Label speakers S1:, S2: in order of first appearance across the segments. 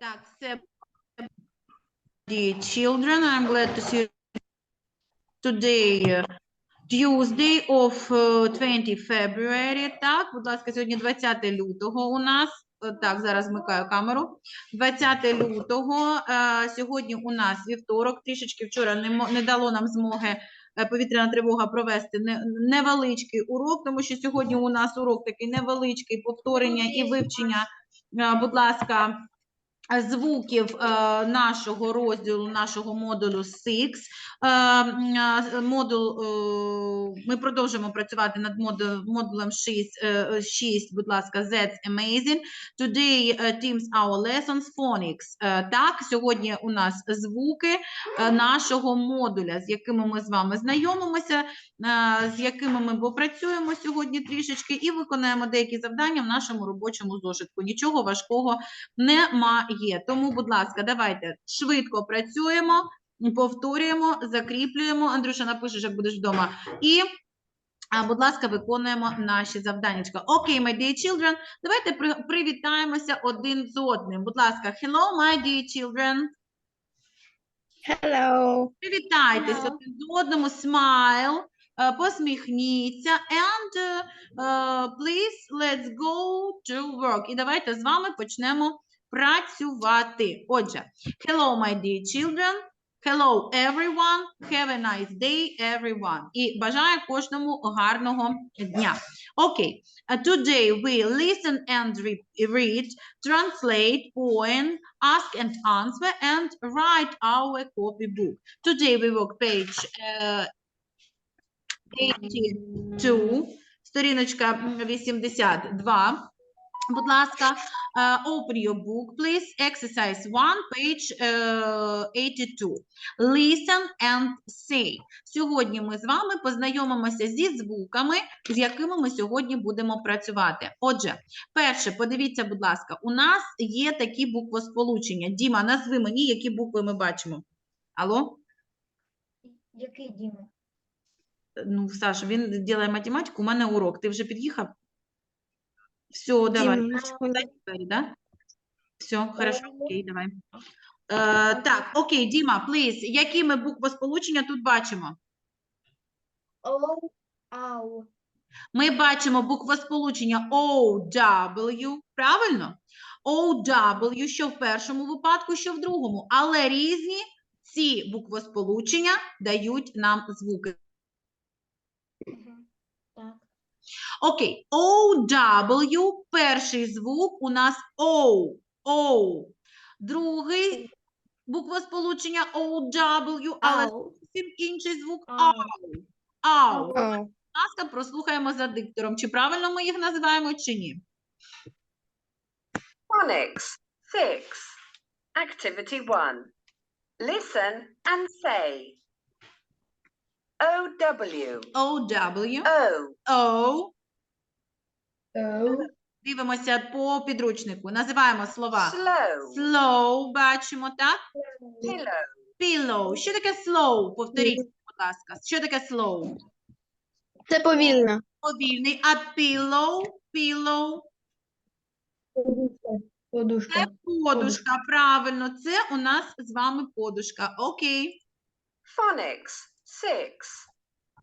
S1: Так, це Dear children, I'm glad to see you today, Tuesday of uh, 20 February. Так, будь ласка, сьогодні 20 лютого у нас. Е, Так, зараз вмикаю камеру. 20 лютого. е, Сьогодні у нас вівторок. Трішечки вчора не, не дало нам змоги е, повітряна тривога провести невеличкий урок, тому що сьогодні у нас урок такий невеличкий, повторення і вивчення, е, будь ласка, звуків е, нашого розділу, нашого модулю 6. Е, е, Модул, ми продовжуємо працювати над модулем, модулем 6, е, 6, будь ласка, That's amazing. Today teams our lessons phonics. Так, сьогодні у нас звуки нашого модуля, з якими ми з вами знайомимося, з якими ми попрацюємо сьогодні трішечки і виконаємо деякі завдання в нашому робочому зошитку. Нічого важкого немає. Тому, будь ласка, давайте швидко працюємо, повторюємо, закріплюємо. Андрюша, напишеш, як будеш вдома. І, а, будь ласка, виконуємо наші завданнячка. Окей, my dear children, давайте привітаємося один з одним. Будь ласка, hello, my dear children.
S2: Hello.
S1: Привітайтеся
S2: Hello.
S1: один з одному, smile, е, посміхніться, and е, е, please let's go to work. І давайте з вами почнемо працювати. Отже, hello, my dear children. Hello, everyone. Have a nice day, everyone. І бажаю кожному гарного дня. Окей. Uh, Today we listen and re- read, translate, poem, ask and answer, and write our copybook. Today we work page uh, 82, сторіночка м, 82. Будь ласка, uh, open your book, please. Exercise 1, page uh, 82. Listen and say. Сьогодні ми з вами познайомимося зі звуками, з якими ми сьогодні будемо працювати. Отже, перше, подивіться, будь ласка, у нас є такі буквосполучення. Діма, назви мені, які букви ми бачимо. Алло?
S2: Який Діма?
S1: Ну, Саш, він робить математику, у мене урок. Ти вже під'їхав? Все, давай. Да? Все, хорошо, окей, давай. Е, так, окей, Діма, плиз, які ми буквосполучення тут бачимо?
S2: О, ау.
S1: Ми бачимо буквосполучення OW, правильно? OW, що в першому випадку, що в другому. Але різні ці буквосполучення дають нам звуки.
S2: Мгм. Так.
S1: Окей, OW, перший звук у нас O, O. Другий буквосполучення OW, але зовсім інший звук. AU. AU. Будь ласка, прослухаємо за диктором. Чи правильно ми їх називаємо, чи ні?
S3: Phonics 6. Activity 1. Listen and say. O-W.
S1: OW,
S3: O.
S1: O.
S2: Оу.
S1: Дивимося по підручнику. Називаємо слова.
S3: Slow.
S1: Slow, бачимо, так?
S3: Pillow.
S1: Pillow. Що таке slow? Повторіть, будь ласка. Що таке slow?
S2: Це повільно.
S1: Повільний. А pillow? Pillow.
S2: Подушка.
S1: Це подушка, правильно. Це у нас з вами подушка. Окей.
S3: Phonics 6.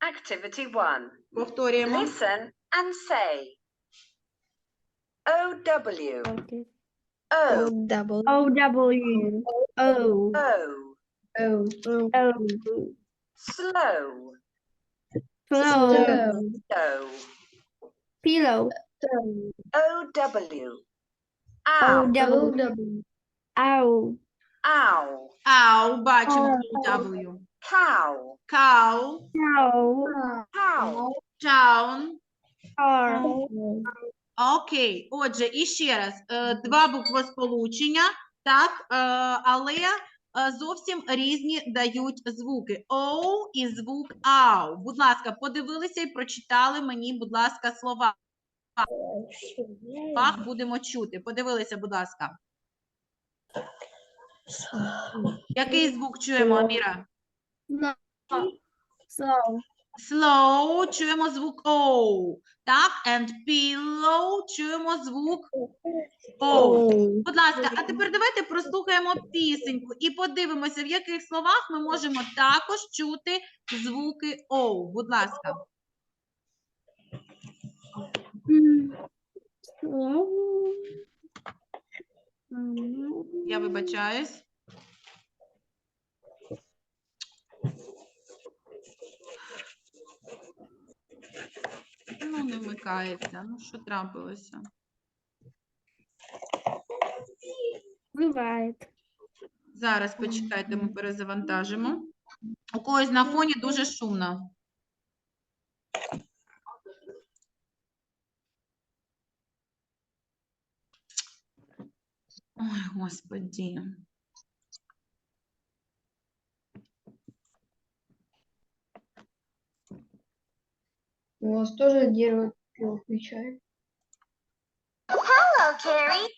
S3: Activity 1.
S1: Повторюємо.
S3: Listen and say. O-W. O.
S2: W. O W. O.
S3: O.
S2: O. O.
S3: Slow.
S2: Flow.
S3: O.
S2: Pillow.
S3: O-W.
S2: O
S3: Ow.
S2: W. Ow.
S3: Ow.
S1: Ау, бачимо W.
S3: Cow.
S1: Cow.
S2: Cow.
S3: Cow.
S1: Town. Окей. Отже, і ще раз. е, Два буквосполучення, так, е, але е, зовсім різні дають звуки. Оу і звук ау. Будь ласка, подивилися і прочитали мені, будь ласка, слова. Пах будемо чути. Подивилися, будь ласка. Який звук чуємо, Аміра?
S2: Slow.
S1: Slow чуємо звук O. Так, and pillow чуємо звук O. Будь ласка, а тепер давайте прослухаємо пісеньку і подивимося, в яких словах ми можемо також чути звуки O. Будь ласка. Я вибачаюсь. Ну, не вмикається. Ну, що трапилося?
S2: Бывает.
S1: Зараз почекайте, ми перезавантажимо. У когось на фоні дуже шумно. Ой, господи.
S2: У вас тоже дерево пиво включает?
S3: Hello, Carrie.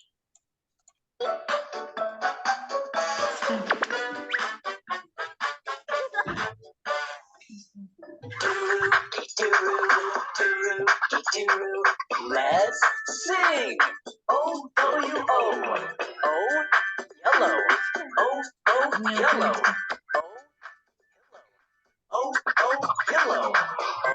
S4: Let's sing. O W O. O yellow. O O yellow. O O yellow. O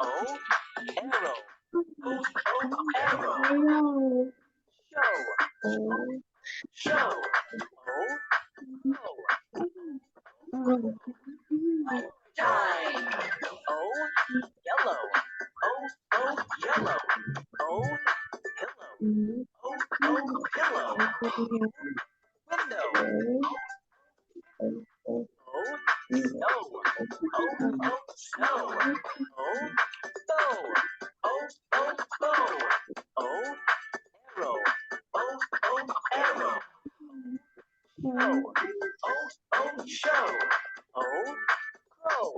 S4: O, arrow. O, arrow.
S2: Oh,
S4: show. Crow.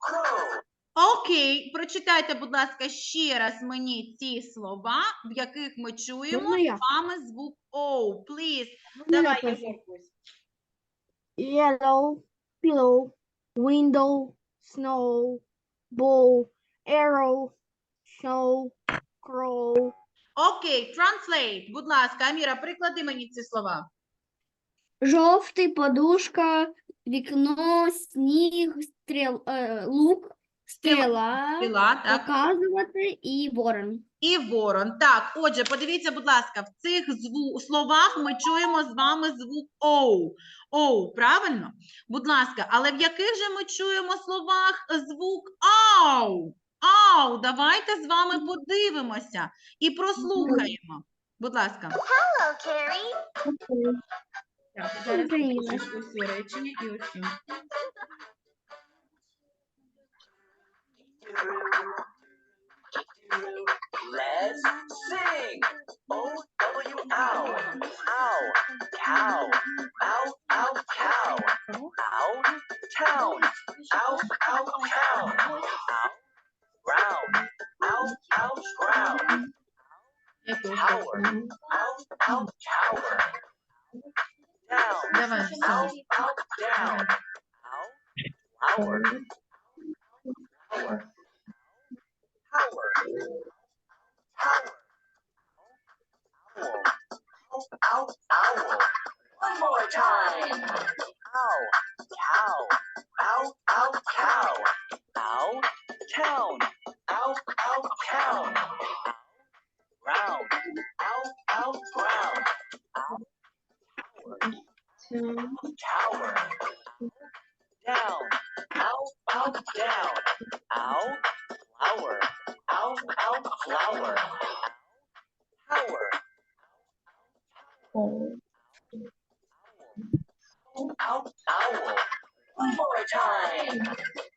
S4: Crow.
S1: Окей, прочитайте, будь ласка, ще раз мені ці слова, в яких ми чуємо
S2: Можна я?
S1: з вами звук O. Please.
S2: Можна я
S1: Давай,
S2: yellow, pillow, window, snow, bow, arrow, show, crow,
S1: Окей, translate. Будь ласка, Аміра, приклади мені ці слова.
S2: Жовтий, подушка, вікно, сніг, стріл, е, лук, стріла,
S1: Стріла, так.
S2: показувати і ворон.
S1: І ворон. Так, отже, подивіться, будь ласка, в цих зву- словах ми чуємо з вами звук O. O, правильно? Будь ласка, але в яких же ми чуємо словах звук Ау? Ау, давайте з вами подивимося і прослухаємо. Будь ласка.
S3: Hello, Carrie.
S1: Так, зараз
S2: Україна.
S1: напишу усі речення і усі.
S4: Ow, owl. One more time. Ow,
S1: another.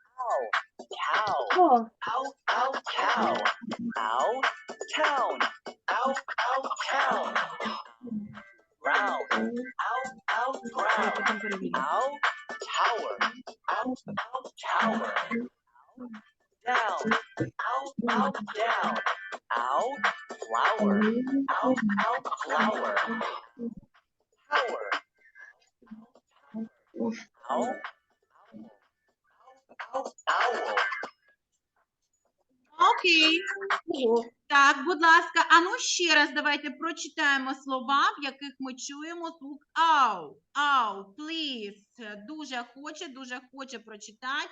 S1: Ласка, а ну ще раз давайте прочитаємо слова, в яких ми чуємо звук ау. Ау, please. Дуже хоче, дуже хоче прочитати.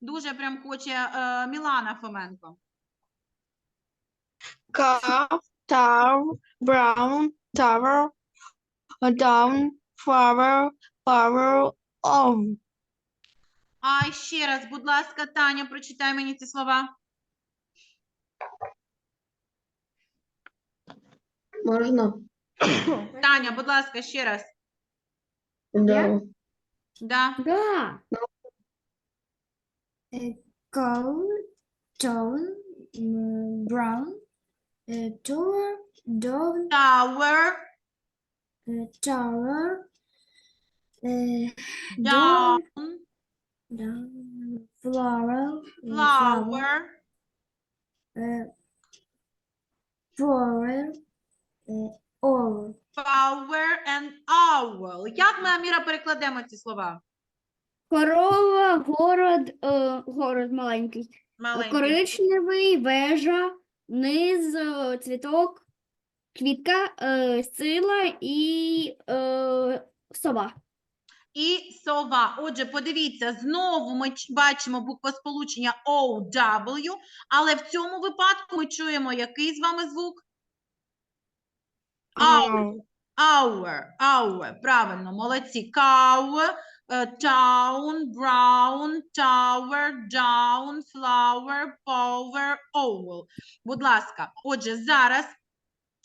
S1: Дуже прям хоче е, Мілана Фоменко.
S5: Cow, tower, brown, tower, down, flower, flower, on.
S1: А ще раз, будь ласка, Таня, прочитай мені ці слова.
S2: Можно?
S1: Таня, будь ласка, ще раз.
S2: Да.
S1: Да.
S3: да.
S6: cow, tone, brown, uh, tower, dog,
S1: Tower,
S6: uh, tower, uh,
S1: down,
S6: down, flower, uh,
S1: flower,
S6: uh, flower,
S1: power and owl. Як ми, Аміра, перекладемо ці слова?
S3: Корова, город, е, город маленький.
S1: Маленькі.
S3: Коричневий, вежа, низ, е, цвіток, квітка, е, сила і е, сова.
S1: і сова. Отже, подивіться, знову ми ч- бачимо буквосполучення OW, але в цьому випадку ми чуємо який з вами звук? Our, hour, правильно, молодці. Cow, е, town, brown, tower, down, flower, power, owl. Будь ласка, отже, зараз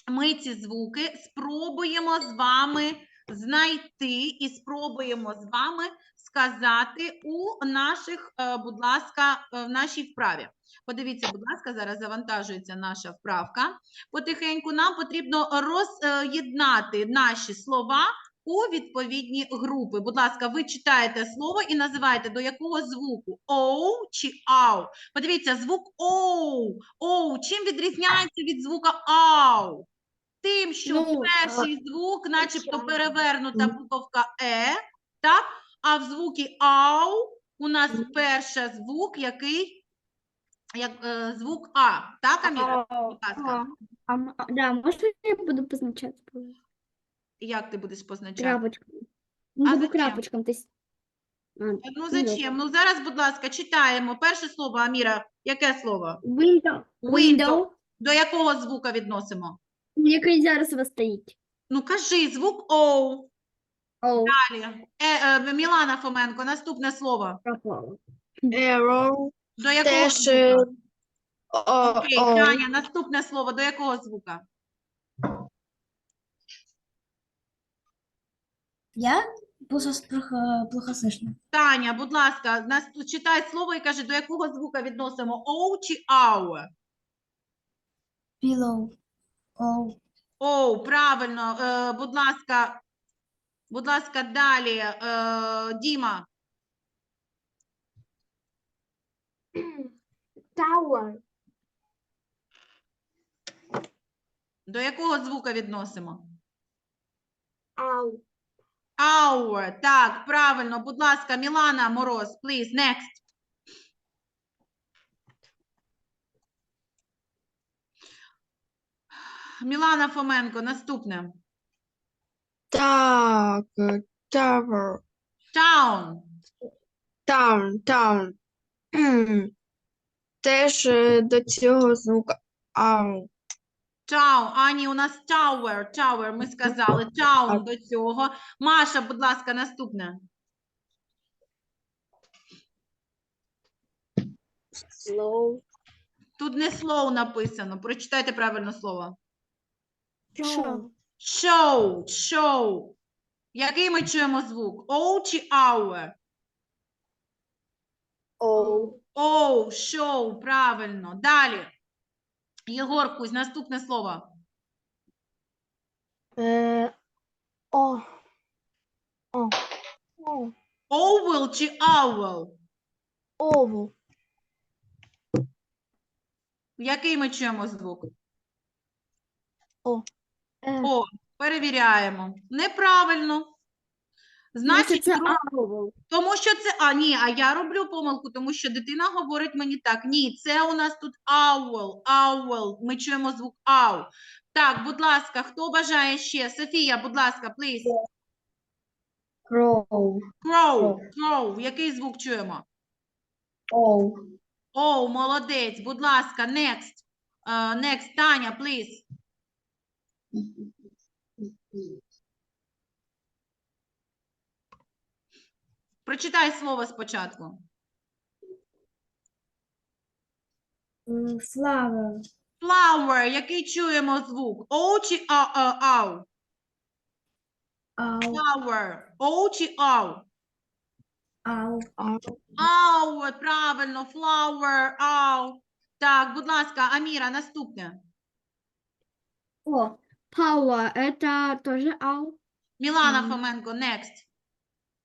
S1: ми ці звуки спробуємо з вами знайти і спробуємо з вами сказати у наших, е, будь ласка, е, в нашій вправі. Подивіться, будь ласка, зараз завантажується наша вправка. Потихеньку нам потрібно роз'єднати наші слова у відповідні групи. Будь ласка, ви читаєте слово і називаєте до якого звуку оу чи ау. Подивіться, звук оу. Оу. Чим відрізняється від звука ау? Тим, що
S3: Ну,
S1: перший звук, начебто
S3: звичайно.
S1: перевернута буковка е, так? А в звукі ау у нас перший звук, який як е, звук А. Так, Аміра? Будь ласка.
S3: А, м- а, да, можна я буду позначати?
S1: Як ти будеш позначати?
S3: Крапочком.
S1: А
S3: Ну, буду
S1: зачем?
S3: То есть... а,
S1: Ну,
S3: ну,
S1: зачем? Ну, зараз, будь ласка, читаємо. Перше слово, Аміра. Яке слово?
S3: Window.
S1: Window.
S3: Window.
S1: До якого звука відносимо?
S3: Який зараз у вас стоїть?
S1: Ну, кажи, звук Оу.
S3: О,
S1: Далі. Е, е, Мілана Фоменко, наступне слово.
S3: пропало.
S5: Arrow,
S1: До якого
S5: теж е,
S1: звука?
S5: о,
S1: Окей,
S5: о,
S1: Таня, наступне слово. До якого звука?
S6: Я плохо, плохо, плохо слышно.
S1: Таня, будь ласка, нас, читай слово і кажи, до якого звука відносимо Оу чи Ау?
S6: Pillow. Oh,
S1: Оу, правильно. Е, будь ласка, будь ласка, далі. Е, Діма.
S3: Tower.
S1: До якого звука відносимо?
S3: Ау.
S1: Hour. Так, правильно. Будь ласка, Мілана Мороз, please, next. Мілана Фоменко, наступне.
S5: так, tower,
S1: Town.
S5: town, town. Теж е, до цього звука ау.
S1: Town. Ані, у нас tower. Tower, ми сказали. Town до цього. Маша, будь ласка, наступне.
S3: Slow.
S1: Тут не slow написано. Прочитайте правильно слово.
S3: Show.
S1: Show, show. Який ми чуємо звук? O чи our?
S3: O.
S1: О, show, правильно. Далі. Єгор Кузь, наступне слово.
S3: Е, О. О. О.
S1: Owl чи owl?
S3: Ову.
S1: Який ми чуємо звук?
S3: Е,
S1: О, перевіряємо. Неправильно. Значить,
S3: це
S1: друг- тому що це. А, ні, а я роблю помилку, тому що дитина говорить мені так. Ні, це у нас тут owl, owl. Ми чуємо звук ау. Так, будь ласка, хто бажає ще? Софія, будь ласка, please.
S2: Crow.
S1: Crow, crow. Який звук чуємо?
S2: O.
S1: О, молодець, будь ласка, next. Е, next, Таня, please. Прочитай слово спочатку.
S6: Flower.
S1: Flower, який чуємо звук? О чи а, а, ау?
S6: Owl.
S1: Flower. О чи ау?
S6: Owl.
S1: Ау, правильно, flower, ау. Так, будь ласка, Аміра, наступне.
S3: О. Power. Это тоже ау.
S1: Мілана. Фоменко, next.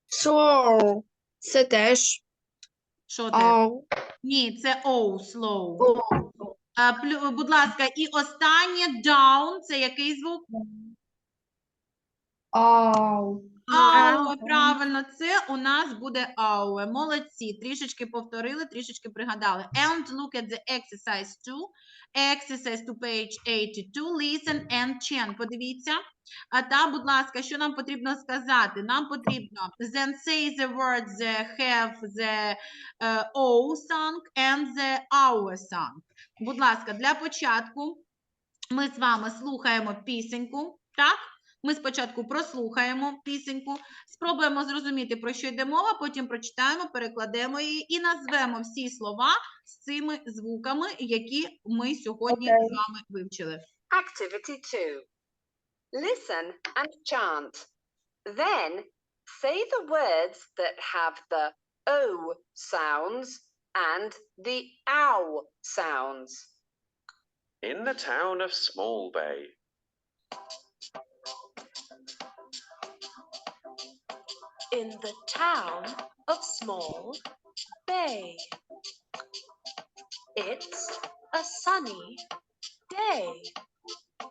S5: Slow. Це теж
S1: Що ти?
S5: owl.
S1: Ні, це O, slow. А, плю- будь ласка, і останнє down, це який звук?
S2: Ow.
S1: Ауе, правильно, це у нас буде ауе. Молодці, трішечки повторили, трішечки пригадали. And look at the exercise 2. Exercise to page 82. Listen and chant. Подивіться. А та, будь ласка, що нам потрібно сказати? Нам потрібно then say the words that have the е, O song and the our song. Будь ласка, для початку ми з вами слухаємо пісеньку, так? Ми спочатку прослухаємо пісеньку, спробуємо зрозуміти, про що йде мова, потім прочитаємо, перекладемо її і назвемо всі слова з цими звуками, які ми сьогодні
S2: Окей.
S1: з вами вивчили.
S7: Activity 2. Listen and chant. Then say the words that have the O sounds and the OW sounds.
S8: In the town of Small Bay,
S9: in the town of Small Bay. It's a sunny day. A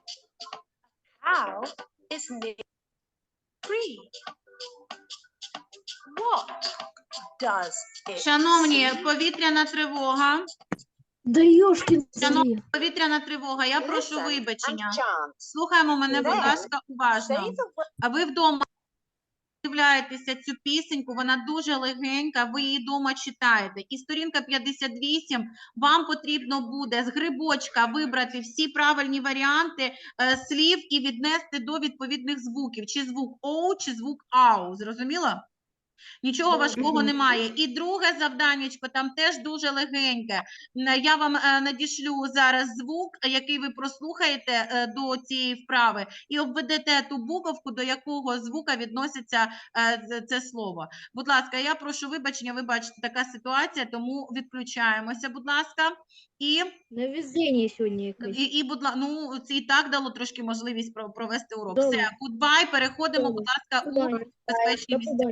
S9: cow is near a tree. What does it
S1: Шановні,
S9: see?
S1: повітряна тривога.
S3: Да ёшкин
S1: Шановні, повітряна тривога, я прошу
S7: Listen and
S1: вибачення.
S7: chant.
S1: Слухаємо мене, будь ласка, уважно.
S7: Say the
S1: А ви вдома дивляєтеся цю пісеньку, вона дуже легенька, ви її вдома читаєте. І сторінка 58, вам потрібно буде з грибочка вибрати всі правильні варіанти е, слів і віднести до відповідних звуків. Чи звук «оу», чи звук АУ. Зрозуміло? Нічого важкого немає. І друге завданнячко там теж дуже легеньке. Я вам е, надішлю зараз звук, який ви прослухаєте е, до цієї вправи, і обведете ту буковку, до якого звука відноситься е, з- це слово. Будь ласка, я прошу вибачення, ви бачите, така ситуація, тому відключаємося, будь ласка. І,
S3: На везение сегодня
S1: і, і будь ласка, ну це і так дало трошки можливість про- провести урок.
S3: Добре.
S1: Все, гудбай, переходимо, будь ласка, у
S3: Добре.
S1: безпечні
S3: До
S1: місця.
S3: побачення.